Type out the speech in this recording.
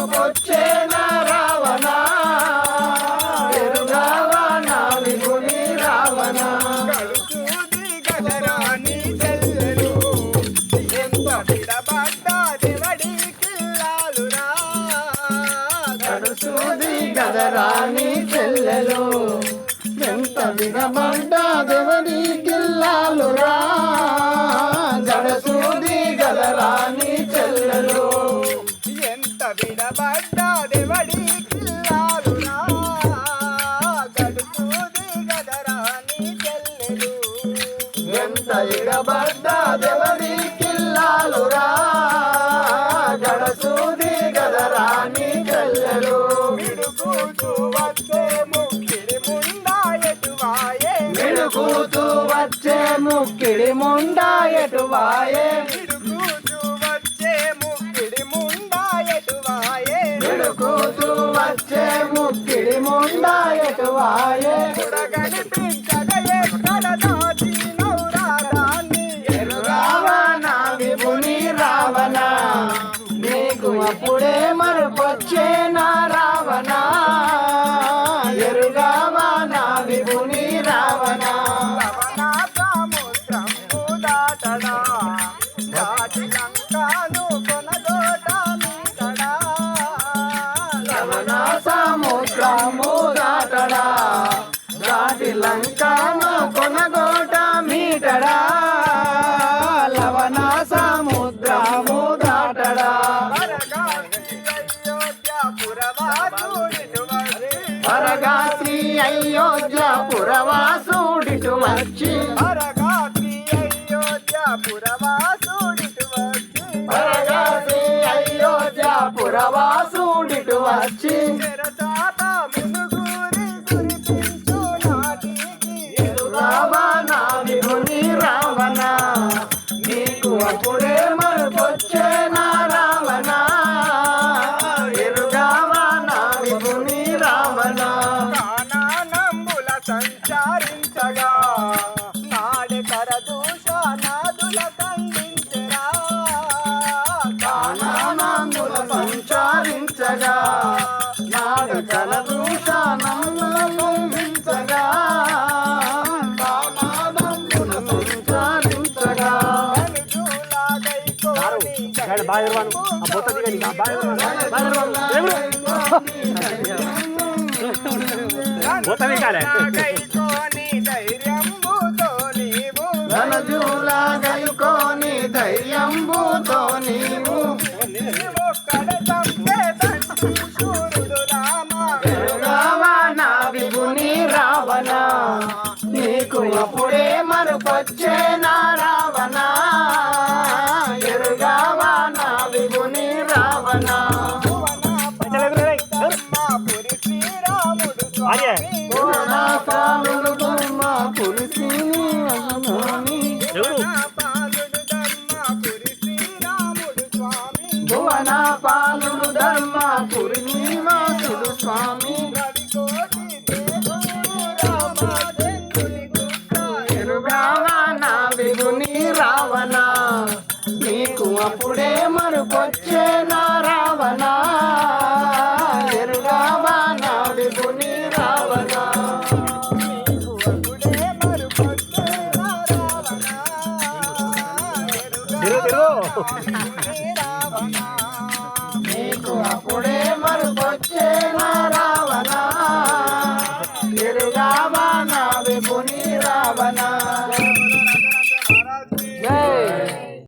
మరుపొచ్చేన రావణ ఎరుగావా నా విభుని రావణ. కడుచూది గదరాని చెల్లెలు. ఎంత విడబడ్డా దేవుడి కిల్లాలురా కడుసూది గదరాని చెల్లెలు. ఎంత వినమండా దేవని ఎంత విడబడ్డా దేవుడి కిల్లాలురా కడుచూది గదరాని చెల్లెలు. ఎంత ఇడబడ్డా దేవని కిల్లాలురా గడసూది గదరాని చెల్లెలు. విడుకుతూ వచ్చే ముక్కిడి ముండా ఎటువాయే మిడుకుతూ వచ్చే ముక్కిడి ముండా ఎటువాయే కొండ ఎటువాయే అయోధ్య పురవాసుడిటు వచ్చి. వరగాసి అయోధ్య పురవాసుడిటు వచ్చి. వరగాసి అయోధ్య పురవాసుడిటు వచ్చి ధనజూల గైకోని ధైర్యంబుతో నీవు ఎరుగావా నా విభుని రావణ నీకు అప్పుడే మరుపొచ్చే భువన పాలుడు ధర్మ పురినివాసుడు స్వామి రావణ? నీకు అప్పుడే నీకు అప్పుడే